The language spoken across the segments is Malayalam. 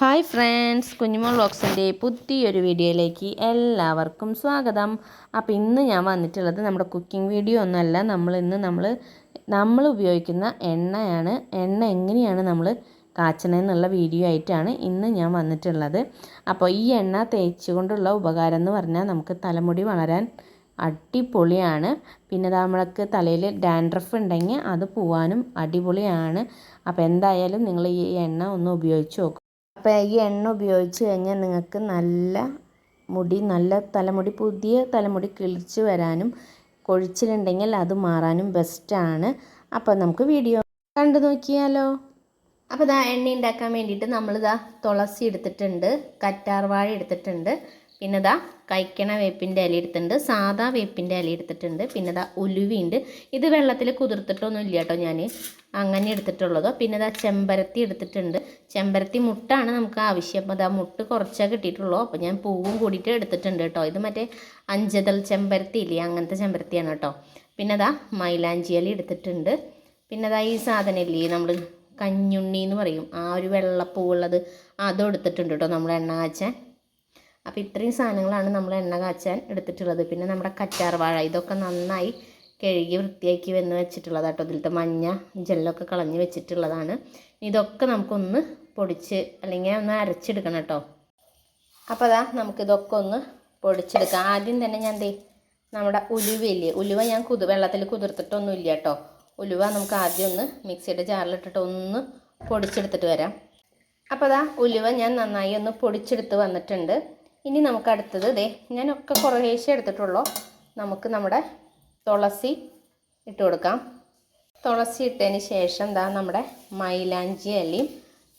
ഹായ് ഫ്രണ്ട്സ് കുഞ്ഞുമോൾ വ്ളോഗ്സിന്റെ പുതിയൊരു വീഡിയോയിലേക്ക് എല്ലാവർക്കും സ്വാഗതം. അപ്പോൾ ഇന്ന് ഞാൻ വന്നിട്ടുള്ളത് നമ്മുടെ കുക്കിംഗ് വീഡിയോ ഒന്നുമല്ല. നമ്മൾ ഇന്ന് നമ്മൾ നമ്മൾ ഉപയോഗിക്കുന്ന എണ്ണയാണ്. എണ്ണ എങ്ങനെയാണ് നമ്മൾ കാച്ചണമെന്നുള്ള വീഡിയോ ആയിട്ടാണ് ഇന്ന് ഞാൻ വന്നിട്ടുള്ളത്. അപ്പോൾ ഈ എണ്ണ തേച്ചുകൊണ്ടുള്ള ഉപകാരം എന്ന് പറഞ്ഞാൽ നമുക്ക് തലമുടി വളരാൻ അടിപൊളിയാണ്. പിന്നെ നമ്മൾക്ക് തലയിൽ ഡാൻഡ്രഫ് ഉണ്ടെങ്കിൽ അത് പോവാനും അടിപൊളിയാണ്. അപ്പോൾ എന്തായാലും നിങ്ങൾ ഈ എണ്ണ ഒന്ന് ഉപയോഗിച്ച് നോക്കും. അപ്പോൾ ഈ എണ്ണ ഉപയോഗിച്ച് കഴിഞ്ഞാൽ നിങ്ങൾക്ക് നല്ല മുടി നല്ല തലമുടി പുതിയ തലമുടി കിളിച്ച് വരാനും കൊഴിച്ചിലുണ്ടെങ്കിൽ അത് മാറാനും ബെസ്റ്റാണ് അപ്പോൾ നമുക്ക് വീഡിയോ കണ്ടു നോക്കിയാലോ. അപ്പോൾ ഇതാ എണ്ണ ഉണ്ടാക്കാൻ വേണ്ടിയിട്ട് നമ്മളിതാ തുളസി എടുത്തിട്ടുണ്ട് കറ്റാർവാഴ എടുത്തിട്ടുണ്ട്. പിന്നെ ഇതാ കൈക്കണ വേപ്പിന്റെ ഇല എടുത്തിട്ടുണ്ട്. സാധാ വേപ്പിന്റെ ഇല എടുത്തിട്ടുണ്ട്. പിന്നെ ഇതാ ഉലുവിയുണ്ട്. ഇത് വെള്ളത്തിൽ കുതിർത്തിട്ടൊന്നും ഇല്ല കേട്ടോ ഞാൻ അങ്ങനെ എടുത്തിട്ടുള്ളതോ. പിന്നെ ഇതാ ചെമ്പരത്തി എടുത്തിട്ടുണ്ട്. ചെമ്പരത്തി മുട്ടാണ് നമുക്ക് ആവശ്യം. അപ്പോൾ ഇതാ മുട്ട് കുറച്ചേ കിട്ടിയിട്ടുള്ളൂ. അപ്പോൾ ഞാൻ പൂവും കൂടിയിട്ട് എടുത്തിട്ടുണ്ട് കേട്ടോ. ഇത് മറ്റേ അഞ്ചതൽ ചെമ്പരത്തി ഇല്ലേ? അങ്ങനത്തെ ചെമ്പരത്തിയാണ് കേട്ടോ. പിന്നെ ഇതാ മൈലാഞ്ചി ഇല എടുത്തിട്ടുണ്ട്. പിന്നെ ഇതാ ഈ സാധനം ഇല്ലേ? നമ്മൾ കഞ്ഞുണ്ണി എന്ന് പറയും. ആ ഒരു വെള്ളപ്പൂവുള്ളത് അതും എടുത്തിട്ടുണ്ട് കേട്ടോ. നമ്മൾ എണ്ണ കാച്ചാൻ. അപ്പോൾ ഇത്രയും സാധനങ്ങളാണ് നമ്മൾ എണ്ണ കാച്ചാൻ എടുത്തിട്ടുള്ളത്. പിന്നെ നമ്മുടെ കറ്റാർ വാഴ ഇതൊക്കെ നന്നായി കഴുകി വൃത്തിയാക്കി വന്ന് വെച്ചിട്ടുള്ളത് കേട്ടോ ഇതിലത്തെ മഞ്ഞ ജെല്ലൊക്കെ കളഞ്ഞ് വെച്ചിട്ടുള്ളതാണ്. ഇതൊക്കെ നമുക്കൊന്ന് പൊടിച്ച് അല്ലെങ്കിൽ ഒന്ന് അരച്ചെടുക്കണം കേട്ടോ അപ്പോൾ അതാ നമുക്കിതൊക്കെ ഒന്ന് പൊടിച്ചെടുക്കാം. ആദ്യം തന്നെ ഞാൻ ദേ നമ്മുടെ ഉലുവയില്ലേ ഉലുവ ഞാൻ കുതു വെള്ളത്തിൽ കുതിർത്തിട്ടൊന്നുമില്ല കേട്ടോ ഉലുവ നമുക്ക് ആദ്യം ഒന്ന് മിക്സിയുടെ ജാറിലിട്ടിട്ട് ഒന്ന് പൊടിച്ചെടുത്തിട്ട് വരാം. അപ്പോൾ അതാ ഉലുവ ഞാൻ നന്നായി ഒന്ന് പൊടിച്ചെടുത്ത് വന്നിട്ടുണ്ട്. ഇനി നമുക്ക് അടുത്തത് ദേ ഞാനൊക്കെ കുറേശ്ശേ എടുത്തിട്ടുള്ളൂ. നമുക്ക് നമ്മുടെ തുളസി ഇട്ട് കൊടുക്കാം. തുളസി ഇട്ടതിന് ശേഷം ദാ നമ്മുടെ മൈലാഞ്ചി അല്ലയും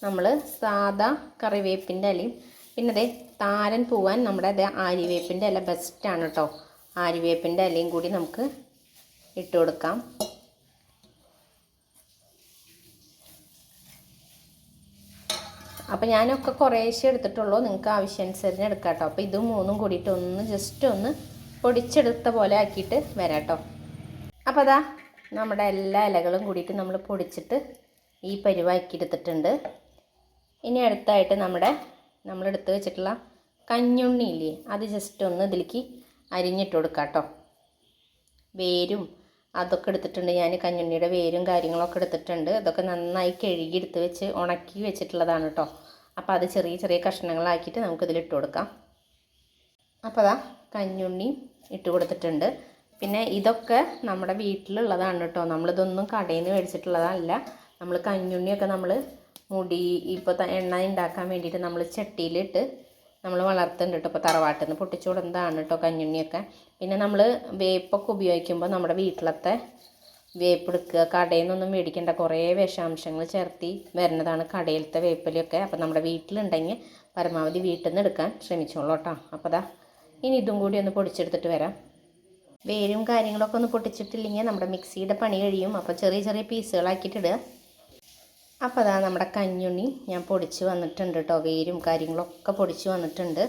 നമ്മൾ സാദാ കറിവേപ്പിന്റെ ഇലയും പിന്നെ ദേ താരൻ പൂവാൻ നമ്മുടെ ദേ ആര്യവേപ്പിന്റെ ഇല ബെസ്റ്റാണ് കേട്ടോ ആര്യവേപ്പിന്റെ ഇലയും കൂടി നമുക്ക് ഇട്ട് കൊടുക്കാം. അപ്പോൾ ഞാനൊക്കെ കുറേശ്ശെ എടുത്തിട്ടുള്ളൂ. നിങ്ങൾക്ക് ആവശ്യാനുസരണം എടുക്കാം കേട്ടോ അപ്പോൾ ഇത് മൂന്നും കൂടിയിട്ട് ഒന്ന് ജസ്റ്റ് ഒന്ന് പൊടിച്ചെടുത്ത പോലെ ആക്കിയിട്ട് വരാം കേട്ടോ അപ്പോൾ അതാ നമ്മുടെ എല്ലാ ഇലകളും കൂടിയിട്ട് നമ്മൾ പൊടിച്ചിട്ട് ഈ പരിവാക്കി എടുത്തിട്ടുണ്ട്. ഇനി അടുത്തായിട്ട് നമ്മുടെ നമ്മളെടുത്ത് വെച്ചിട്ടുള്ള കഞ്ഞുണ്ണി ഇല്ലേ അത് ജസ്റ്റ് ഒന്ന് ഇതിലേക്ക് അരിഞ്ഞിട്ട് കൊടുക്കാം കേട്ടോ വേരും അതൊക്കെ എടുത്തിട്ടുണ്ട്. ഞാൻ കഞ്ഞുണ്ണിയുടെ വേരും കാര്യങ്ങളൊക്കെ എടുത്തിട്ടുണ്ട്. അതൊക്കെ നന്നായി കഴുകി എടുത്ത് വെച്ച് ഉണക്കി വെച്ചിട്ടുള്ളതാണ് കേട്ടോ അപ്പോൾ അത് ചെറിയ ചെറിയ കഷ്ണങ്ങളാക്കിയിട്ട് നമുക്കിതിൽ ഇട്ട് കൊടുക്കാം. അപ്പോൾ അതാ കഞ്ഞുണ്ണി ഇട്ട് കൊടുത്തിട്ടുണ്ട്. പിന്നെ ഇതൊക്കെ നമ്മുടെ വീട്ടിലുള്ളതാണ് കേട്ടോ നമ്മളിതൊന്നും കടയിൽ നിന്ന് മേടിച്ചിട്ടുള്ളതല്ല. നമ്മൾ കഞ്ഞുണ്ണിയൊക്കെ നമ്മൾ മുടി ഇപ്പോൾ എണ്ണ ഉണ്ടാക്കാൻ വേണ്ടിയിട്ട് നമ്മൾ ചട്ടിയിലിട്ട് നമ്മൾ വളർത്തുന്നുണ്ട് കേട്ടോ ഇപ്പോൾ തറവാട്ടിൽ നിന്ന് പൊട്ടിച്ചു കൊടുക്കുന്നതാണ് കേട്ടോ കഞ്ഞുണ്ണിയൊക്കെ. പിന്നെ നമ്മൾ വേപ്പൊക്കെ ഉപയോഗിക്കുമ്പോൾ നമ്മുടെ വീട്ടിലത്തെ വേപ്പ് എടുക്കുക. കടയിൽ നിന്നൊന്നും മേടിക്കേണ്ട. കുറേ വിഷാംശങ്ങൾ ചേർത്തി വരുന്നതാണ് കടയിലത്തെ വേപ്പിലൊക്കെ. അപ്പോൾ നമ്മുടെ വീട്ടിലുണ്ടെങ്കിൽ പരമാവധി വീട്ടിൽ നിന്ന് എടുക്കാൻ ശ്രമിച്ചോളൂ കേട്ടോ അപ്പോൾ ദാ ഇനി ഇതും കൂടി ഒന്ന് പൊടിച്ചെടുത്തിട്ട് വരാം. വേരും കാര്യങ്ങളൊക്കെ ഒന്ന് പൊട്ടിച്ചിട്ടില്ലെങ്കിൽ നമ്മുടെ മിക്സിയുടെ പണി കഴിയും. അപ്പോൾ ചെറിയ ചെറിയ പീസുകളാക്കിയിട്ടിടുക അപ്പോൾ അതാ നമ്മുടെ കഞ്ഞുണ്ണി ഞാൻ പൊടിച്ച് വന്നിട്ടുണ്ട് കേട്ടോ വേരും കാര്യങ്ങളൊക്കെ പൊടിച്ച് വന്നിട്ടുണ്ട്.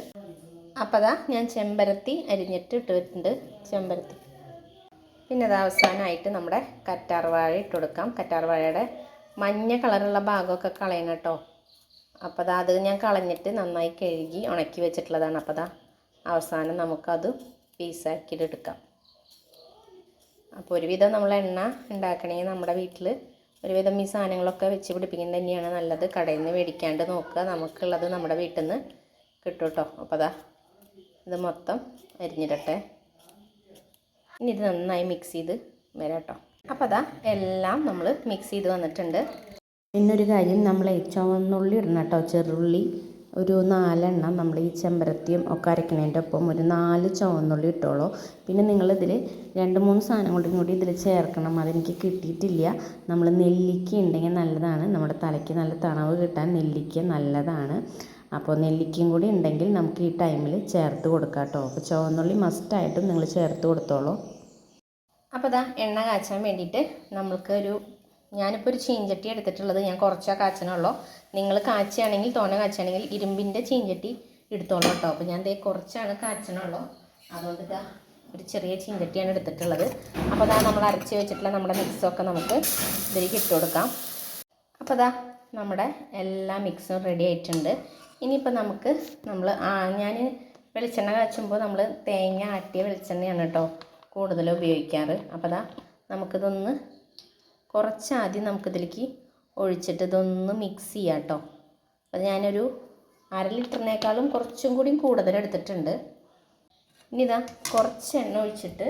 അപ്പോൾ അതാ ഞാൻ ചെമ്പരത്തി അരിഞ്ഞിട്ട് ഇട്ടിട്ടുണ്ട് ചെമ്പരത്തി. പിന്നെ അത് അവസാനമായിട്ട് നമ്മുടെ കറ്റാർവാഴ ഇട്ട് കൊടുക്കാം. കറ്റാർവാഴയുടെ മഞ്ഞ കളറുള്ള ഭാഗമൊക്കെ കളയണം കേട്ടോ അപ്പോൾ അതാ അത് ഞാൻ കളഞ്ഞിട്ട് നന്നായി കഴുകി ഉണക്കി വെച്ചിട്ടുള്ളതാണ്. അപ്പോൾ അതാ അവസാനം നമുക്കത് പീസാക്കിയിട്ട് എടുക്കാം. അപ്പോൾ ഒരുവിധം നമ്മൾ എണ്ണ ഉണ്ടാക്കണമെങ്കിൽ നമ്മുടെ വീട്ടിൽ ഒരുവിധം ഈ സാധനങ്ങളൊക്കെ വെച്ച് പിടിപ്പിക്കുന്നത് തന്നെയാണ് നല്ലത്. കടയിൽ നിന്ന് മേടിക്കാണ്ട് നോക്കുക. നമുക്കുള്ളത് നമ്മുടെ വീട്ടിൽ നിന്ന് കിട്ടും കേട്ടോ അപ്പോൾ അതാ ഇത് മൊത്തം അരിഞ്ഞിടട്ടെ. ഇനി ഇത് നന്നായി മിക്സ് ചെയ്ത് വരാം കേട്ടോ അപ്പോൾ അതാ എല്ലാം നമ്മൾ മിക്സ് ചെയ്ത് വന്നിട്ടുണ്ട്. പിന്നൊരു കാര്യം നമ്മൾ ചുവന്നുള്ളി ഇടണം കേട്ടോ ചെറുള്ളി ഒരു നാലെണ്ണം നമ്മൾ ഈ ചെമ്പരത്തിയും ഒക്കെ അരക്കണേന്റെ ഒപ്പം ഒരു നാല് ചുവന്നുള്ളി ഇട്ടോളൂ. പിന്നെ നിങ്ങളിതിൽ രണ്ട് മൂന്ന് സാധനങ്ങളും കൂടി ഇതിൽ ചേർക്കണം. അതെനിക്ക് കിട്ടിയിട്ടില്ല. നമ്മൾ നെല്ലിക്ക ഉണ്ടെങ്കിൽ നല്ലതാണ്. നമ്മുടെ തലയ്ക്ക് നല്ല തണവ് കിട്ടാൻ നെല്ലിക്ക നല്ലതാണ്. അപ്പോൾ നെല്ലിക്കയും കൂടി ഉണ്ടെങ്കിൽ നമുക്ക് ഈ ടൈമിൽ ചേർത്ത് കൊടുക്കാം കേട്ടോ. അപ്പോൾ ചുവന്നുള്ളി മസ്റ്റായിട്ടും നിങ്ങൾ ചേർത്ത് കൊടുത്തോളൂ. അപ്പോൾ ഇതാ എണ്ണ കാച്ചാൻ വേണ്ടിയിട്ട് നമ്മൾക്ക് ഒരു ഞാനിപ്പോൾ ഒരു ചീഞ്ചട്ടി എടുത്തിട്ടുള്ളത്. ഞാൻ കുറച്ചാ കാച്ചണുള്ളൂ. നിങ്ങൾ കാച്ചുകയാണെങ്കിൽ തോന കാച്ചാണെങ്കിൽ ഇരുമ്പിന്റെ ചീഞ്ചട്ടി എടുത്തോളൂ കേട്ടോ. അപ്പോൾ ഞാൻ ദേ കുറച്ചാണ് കാച്ചണുള്ളൂ. അതുകൊണ്ട് ഒരു ചെറിയ ചീഞ്ചട്ടിയാണ് എടുത്തിട്ടുള്ളത്. അപ്പോൾ അതാ നമ്മൾ അരച്ച് വെച്ചിട്ടുള്ള നമ്മുടെ മിക്സൊക്കെ നമുക്ക് ഇതിലേക്ക് ഇട്ട് കൊടുക്കാം. അപ്പോൾ അതാ നമ്മുടെ എല്ലാ മിക്സും റെഡി ആയിട്ടുണ്ട്. ഇനിയിപ്പോൾ നമുക്ക് നമ്മൾ ഞാൻ വെളിച്ചെണ്ണ കാച്ചുമ്പോൾ നമ്മൾ തേങ്ങ ആട്ടിയ വെളിച്ചെണ്ണയാണ് കേട്ടോ കൂടുതൽ ഉപയോഗിക്കാറ്. അപ്പോൾ അതാ നമുക്കിതൊന്ന് കുറച്ച് ആദ്യം നമുക്കിതിലേക്ക് ഒഴിച്ചിട്ട് ഇതൊന്ന് മിക്സ് ചെയ്യാം കേട്ടോ അപ്പോൾ ഞാനൊരു അര ലിറ്ററിനേക്കാളും കുറച്ചും കൂടി കൂടുതൽ എടുത്തിട്ടുണ്ട്. ഇനി ഇതാ കുറച്ച് എണ്ണ ഒഴിച്ചിട്ട്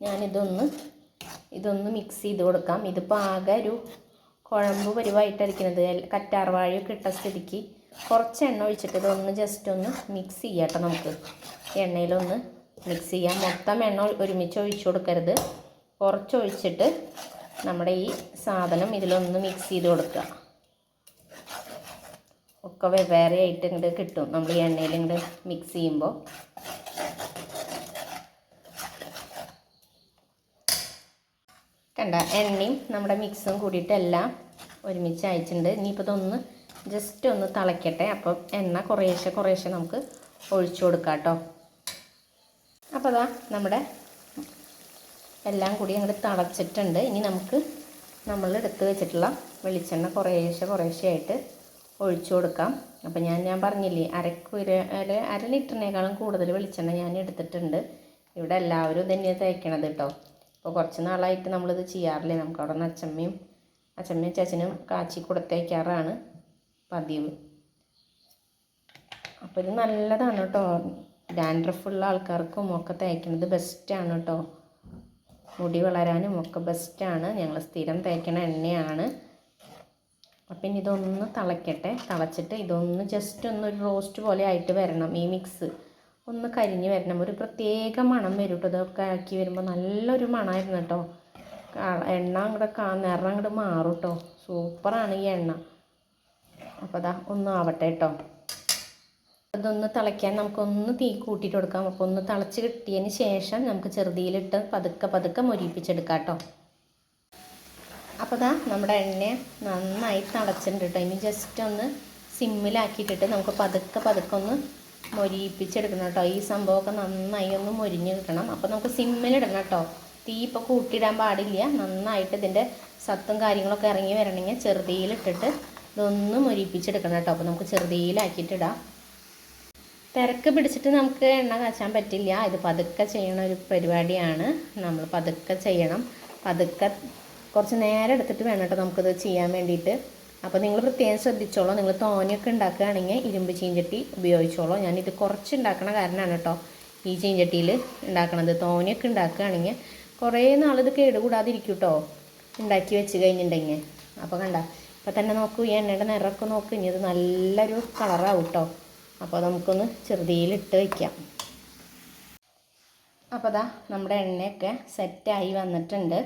ഞാനിതൊന്ന് ഇതൊന്ന് മിക്സ് ചെയ്ത് കൊടുക്കാം. ഇതിപ്പോൾ ആകെ ഒരു കുഴമ്പ് പരിവായിട്ടിരിക്കുന്നത്. കറ്റാർവാഴയൊക്കെ ഇട്ട സ്ഥിതിക്ക് കുറച്ച് എണ്ണ ഒഴിച്ചിട്ട് ഇതൊന്ന് ജസ്റ്റ് ഒന്ന് മിക്സ് ചെയ്യാം കേട്ടോ നമുക്ക്. എണ്ണയിലൊന്ന് മിക്സ് ചെയ്യാം. മൊത്തം എണ്ണ ഒരുമിച്ച് ഒഴിച്ചു കൊടുക്കരുത്. കുറച്ച് ഒഴിച്ചിട്ട് നമ്മുടെ ഈ സാധനം ഇതിലൊന്ന് മിക്സ് ചെയ്ത് കൊടുക്കുക. ഒക്കെ വെവ്വേറെ ആയിട്ട് ഇങ്ങോട്ട് കിട്ടും. നമ്മൾ ഈ എണ്ണയിൽ ഇങ്ങോട്ട് മിക്സ് ചെയ്യുമ്പോൾ. കണ്ട എണ്ണയും നമ്മുടെ മിക്സും കൂടിയിട്ട് എല്ലാം ഒരുമിച്ച് അയച്ചിട്ടുണ്ട്. ഇനിയിപ്പോൾ ഇതൊന്ന് ജസ്റ്റ് ഒന്ന് തിളയ്ക്കട്ടെ അപ്പം എണ്ണ കുറേശ്ശെ കുറേശ്ശെ നമുക്ക് ഒഴിച്ചു കൊടുക്കാം കേട്ടോ. അപ്പോൾ അതാ നമ്മുടെ എല്ലാം കൂടി അങ്ങോട്ട് തിളച്ചിട്ടുണ്ട്. ഇനി നമുക്ക് നമ്മൾ എടുത്ത് വെച്ചിട്ടുള്ള വെളിച്ചെണ്ണ കുറേശ്ശെ കുറേശ്ശെ ആയിട്ട് ഒഴിച്ചു കൊടുക്കാം. അപ്പം ഞാൻ ഞാൻ പറഞ്ഞില്ലേ അരക്കുര അര അര ലിറ്ററിനേക്കാളും കൂടുതൽ വെളിച്ചെണ്ണ ഞാൻ എടുത്തിട്ടുണ്ട്. ഇവിടെ എല്ലാവരും തന്നെയാണ് തേക്കണത് കേട്ടോ അപ്പോൾ കുറച്ച് നാളായിട്ട് നമ്മളിത് ചെയ്യാറില്ലേ? നമുക്ക് അവിടെ നിന്ന് അച്ചമ്മയും അച്ചമ്മയും ചേച്ചനും കാച്ചി കൊടുത്തേക്കാറാണ് പതിവ്. അപ്പോൾ ഇത് നല്ലതാണ് കേട്ടോ ഡാൻഡ്രഫുള്ള ആൾക്കാർക്കും ഒക്കെ തേക്കണത് ബെസ്റ്റാണ് കേട്ടോ മുടി വളരാനും ഒക്കെ ബെസ്റ്റാണ് ഞങ്ങൾ സ്ഥിരം തേക്കണ എണ്ണയാണ്. അപ്പം ഇനി ഇതൊന്ന് തിളയ്ക്കട്ടെ തിളച്ചിട്ട് ഇതൊന്ന് ജസ്റ്റ് ഒന്ന് ഒരു റോസ്റ്റ് പോലെ ആയിട്ട് വരണം ഈ മിക്സ് ഒന്ന് കരിഞ്ഞ് വരണം. ഒരു പ്രത്യേക മണം വരും കേട്ടോ ഇതൊക്കെ ആക്കി വരുമ്പോൾ നല്ലൊരു മണമായിരുന്നു കേട്ടോ എണ്ണ അങ്ങോട്ട് കാ നിറം അങ്ങോട്ട് മാറും കേട്ടോ സൂപ്പറാണ് ഈ എണ്ണ. അപ്പോൾ അതാ ഒന്നും ആവട്ടെ കേട്ടോ അതൊന്ന് തിളയ്ക്കാൻ നമുക്കൊന്ന് തീ കൂട്ടിയിട്ട് കൊടുക്കാം. അപ്പോൾ ഒന്ന് തിളച്ച് കിട്ടിയതിന് ശേഷം നമുക്ക് ചെറുതിയിലിട്ട് പതുക്കെ പതുക്കെ മൊരിപ്പിച്ചെടുക്കാം കേട്ടോ. അപ്പോൾ ദാ നമ്മുടെ എണ്ണ നന്നായി തിളച്ചിട്ടുണ്ട് കേട്ടോ. ഇനി ജസ്റ്റ് ഒന്ന് സിമ്മിലാക്കിയിട്ടിട്ട് നമുക്ക് പതുക്കെ പതുക്കെ ഒന്ന് മൊരിപ്പിച്ചെടുക്കണം കേട്ടോ. ഈ സംഭവമൊക്കെ നന്നായി ഒന്ന് മൊരിഞ്ഞ് കിട്ടണം. അപ്പോൾ നമുക്ക് സിമ്മിലിടണം കേട്ടോ. തീ ഇപ്പോൾ കൂട്ടിയിടാൻ പാടില്ല. നന്നായിട്ട് ഇതിന്റെ സത്തും കാര്യങ്ങളൊക്കെ ഇറങ്ങി വരണമെങ്കിൽ ചെറുതിയിലിട്ടിട്ട് ഇതൊന്ന് മൊരിപ്പിച്ചെടുക്കണം കേട്ടോ. അപ്പോൾ നമുക്ക് ചെറുതിയിലാക്കിയിട്ടിടാം തിരക്ക് പിടിച്ചിട്ട് നമുക്ക് എണ്ണ കാച്ചാൻ പറ്റില്ല. ഇത് പതുക്കെ ചെയ്യണ ഒരു പരിപാടിയാണ്. നമ്മൾ പതുക്കെ ചെയ്യണം. പതുക്കെ കുറച്ച് നേരം എടുത്തിട്ട് വേണം കേട്ടോ നമുക്കിത് ചെയ്യാൻ വേണ്ടിയിട്ട്. അപ്പോൾ നിങ്ങൾ പ്രത്യേകം ശ്രദ്ധിച്ചോളൂ. നിങ്ങൾ തോനെയൊക്കെ ഉണ്ടാക്കുകയാണെങ്കിൽ ഇരുമ്പ് ചീഞ്ചട്ടി ഉപയോഗിച്ചോളൂ. ഞാനിത് കുറച്ച് ഉണ്ടാക്കണ കാരണമാണ് കേട്ടോ ഈ ചീഞ്ചട്ടിയിൽ ഉണ്ടാക്കണത്. തോനെയൊക്കെ ഉണ്ടാക്കുകയാണെങ്കിൽ കുറേ നാളിത് കേടുകൂടാതിരിക്കും കേട്ടോ. ഉണ്ടാക്കി വെച്ച് കഴിഞ്ഞിട്ടുണ്ടെങ്കിൽ. അപ്പോൾ കണ്ട? ഇപ്പോൾ തന്നെ നോക്കൂ ഈ എണ്ണയുടെ നിറമൊക്കെ നോക്കൂ. ഇനി ഇത് നല്ലൊരു കളറാവും കേട്ടോ. അപ്പോൾ നമുക്കൊന്ന് ചെറുതിയിലിട്ട് വയ്ക്കാം അപ്പോൾ അതാ നമ്മുടെ എണ്ണയൊക്കെ സെറ്റായി വന്നിട്ടുണ്ട്.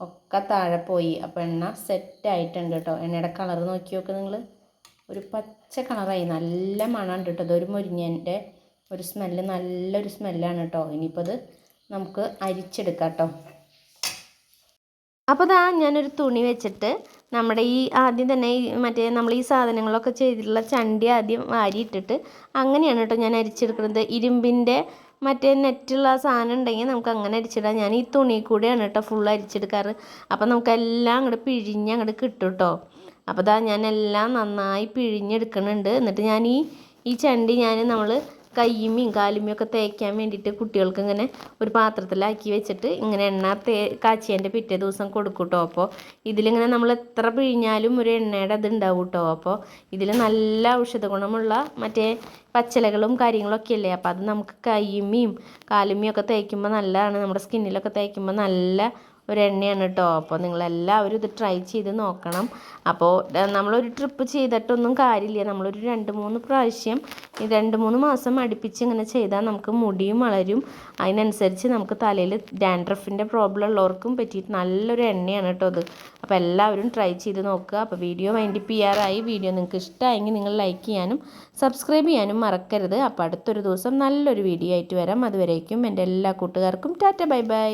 ഒക്കെ താഴെ പോയി. അപ്പോൾ എണ്ണ സെറ്റായിട്ടുണ്ട് കേട്ടോ. എണ്ണയുടെ കളർ നോക്കി നോക്ക് നിങ്ങൾ ഒരു പച്ച കളറായി. നല്ല മണമുണ്ട് കേട്ടോ. അതൊരു മുരിങ്ങന്റെ ഒരു സ്മെല്ല് നല്ലൊരു സ്മെല്ലാണ് കേട്ടോ. ഇനിയിപ്പോൾ അത് നമുക്ക് അരിച്ചെടുക്കാം കേട്ടോ. അപ്പോൾ ദാ ഞാനൊരു തുണി വെച്ചിട്ട് നമ്മുടെ ഈ ആദ്യം തന്നെ ഈ മറ്റേ നമ്മൾ ഈ സാധനങ്ങളൊക്കെ ചെയ്തിട്ടുള്ള ചണ്ടി ആദ്യം വാരിയിട്ടിട്ട് അങ്ങനെയാണ് കേട്ടോ ഞാൻ അരിച്ചെടുക്കുന്നത്. ഇരുമ്പിന്റെ മറ്റേ നെറ്റുള്ള സാധനം ഉണ്ടെങ്കിൽ നമുക്ക് അങ്ങനെ അരിച്ചിടാം. ഞാൻ ഈ തുണി കൂടെയാണ് കേട്ടോ ഫുൾ അരിച്ചെടുക്കാറ്. അപ്പോൾ നമുക്കെല്ലാം അങ്ങോട്ട് പിഴിഞ്ഞ് അങ്ങോട്ട് കിട്ടും കേട്ടോ. അപ്പോൾ ദാ ഞാനെല്ലാം നന്നായി പിഴിഞ്ഞെടുക്കുന്നുണ്ട്. എന്നിട്ട് ഞാൻ ഈ ഈ ചണ്ടി ഞാൻ നമ്മൾ കാലുമ്മയും ഒക്കെ തേക്കാൻ വേണ്ടിയിട്ട് കുട്ടികൾക്ക് ഇങ്ങനെ ഒരു പാത്രത്തിലാക്കി വെച്ചിട്ട് ഇങ്ങനെ എണ്ണ തേ കാച്ചിയതിന്റെ പിറ്റേ ദിവസം കൊടുക്കും കേട്ടോ അപ്പോൾ ഇതിലിങ്ങനെ നമ്മൾ എത്ര പിഴിഞ്ഞാലും ഒരു എണ്ണയുടെ ഇത് ഉണ്ടാവും കേട്ടോ അപ്പോൾ ഇതിൽ നല്ല ഔഷധ ഗുണമുള്ള മറ്റേ പച്ചിലകളും കാര്യങ്ങളൊക്കെ അല്ലേ അപ്പോൾ അത് നമുക്ക് കയ്യുമ്മയും കാലുമ്മയും ഒക്കെ തേക്കുമ്പോൾ നല്ലതാണ്. നമ്മുടെ സ്കിന്നിലൊക്കെ തേക്കുമ്പോൾ നല്ല ഒരു എണ്ണയാണ് കേട്ടോ. അപ്പോൾ നിങ്ങളെല്ലാവരും ഇത് ട്രൈ ചെയ്ത് നോക്കണം. അപ്പോൾ നമ്മളൊരു ട്രിപ്പ് ചെയ്തിട്ടൊന്നും കാര്യമില്ല. നമ്മളൊരു രണ്ട് മൂന്ന് പ്രാവശ്യം ഈ രണ്ട് മൂന്ന് മാസം അടുപ്പിച്ച് ഇങ്ങനെ ചെയ്താൽ നമുക്ക് മുടിയും വളരും. അതിനനുസരിച്ച് നമുക്ക് തലയിൽ ഡാൻഡ്രഫിന്റെ പ്രോബ്ലം ഉള്ളവർക്കും പറ്റിയിട്ട് നല്ലൊരു എണ്ണയാണ് കേട്ടോ അത് അപ്പോൾ എല്ലാവരും ട്രൈ ചെയ്ത് നോക്കുക. അപ്പോൾ വീഡിയോ വൈൻഡിപ്പ് ചെയ്യാറായി. വീഡിയോ നിങ്ങൾക്ക് ഇഷ്ടമായെങ്കിൽ നിങ്ങൾ ലൈക്ക് ചെയ്യാനും സബ്സ്ക്രൈബ് ചെയ്യാനും മറക്കരുത്. അപ്പോൾ അടുത്തൊരു ദിവസം നല്ലൊരു വീഡിയോ ആയിട്ട് വരാം. അതുവരേക്കും എന്റെ എല്ലാ കൂട്ടുകാർക്കും. Tata bye bye.